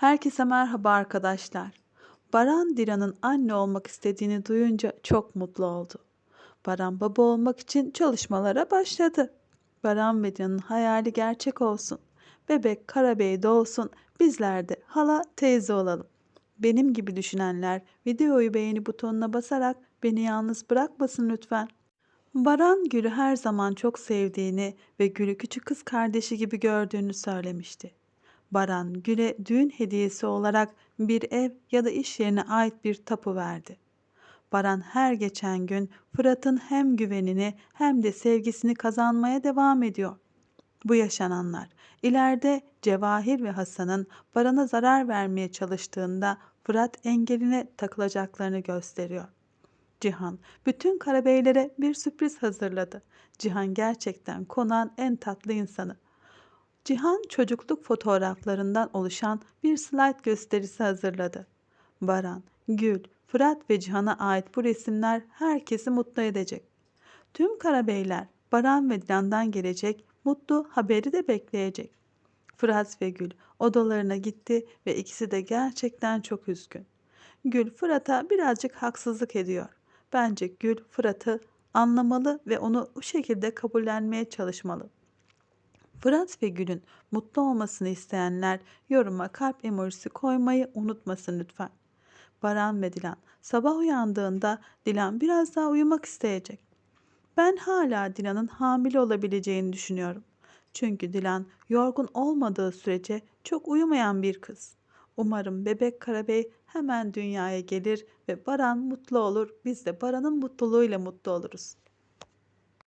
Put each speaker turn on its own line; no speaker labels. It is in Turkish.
Herkese merhaba arkadaşlar. Baran Dilan'ın anne olmak istediğini duyunca çok mutlu oldu. Baran baba olmak için çalışmalara başladı. Baran ve Dilan'ın hayali gerçek olsun. Bebek Karabey doğsun, bizler de hala teyze olalım. Benim gibi düşünenler videoyu beğeni butonuna basarak beni yalnız bırakmasın lütfen. Baran Gül'ü her zaman çok sevdiğini ve Gül'ü küçük kız kardeşi gibi gördüğünü söylemişti. Baran Gül'e düğün hediyesi olarak bir ev ya da iş yerine ait bir tapu verdi. Baran her geçen gün Fırat'ın hem güvenini hem de sevgisini kazanmaya devam ediyor. Bu yaşananlar ileride Cevahir ve Hasan'ın Baran'a zarar vermeye çalıştığında Fırat engeline takılacaklarını gösteriyor. Cihan bütün karabeylere bir sürpriz hazırladı. Cihan gerçekten konağın en tatlı insanı. Cihan çocukluk fotoğraflarından oluşan bir slide gösterisi hazırladı. Baran, Gül, Fırat ve Cihan'a ait bu resimler herkesi mutlu edecek. Tüm karabeyler Baran ve Dilan'dan gelecek mutlu haberi de bekleyecek. Fırat ve Gül odalarına gitti ve ikisi de gerçekten çok üzgün. Gül Fırat'a birazcık haksızlık ediyor. Bence Gül Fırat'ı anlamalı ve onu bu şekilde kabullenmeye çalışmalı. Fırat ve Gül'ün mutlu olmasını isteyenler yoruma kalp emojisi koymayı unutmasın lütfen. Baran ve Dilan sabah uyandığında Dilan biraz daha uyumak isteyecek. Ben hala Dilan'ın hamile olabileceğini düşünüyorum. Çünkü Dilan yorgun olmadığı sürece çok uyumayan bir kız. Umarım bebek Karabey hemen dünyaya gelir ve Baran mutlu olur. Biz de Baran'ın mutluluğuyla mutlu oluruz.